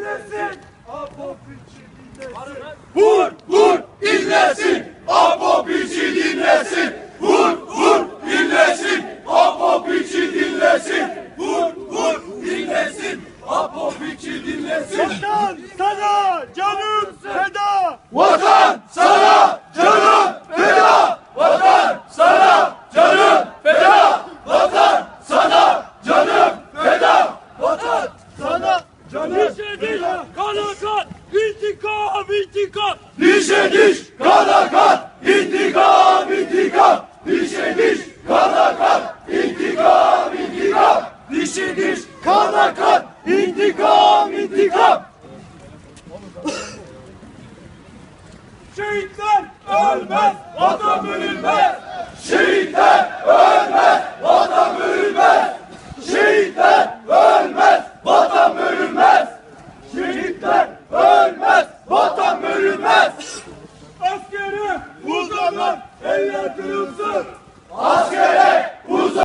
inlesin. Apo piçi dinlesin. Vur vur inlesin. Apo piçi dinlesin. Vur vur inlesin. Apo piçi dinlesin. Vur vur inlesin. Apo piçi dinlesin. Sultan, İşe kana kat, intikam, intikam. İşe diş, kana kat, intikam, intikam. İşe diş, kana kat, intikam, intikam. İşe diş, kana kat, intikam, intikam. Şehitler ölmez, vatan bölünmez. Şehitler Eller kırılsın.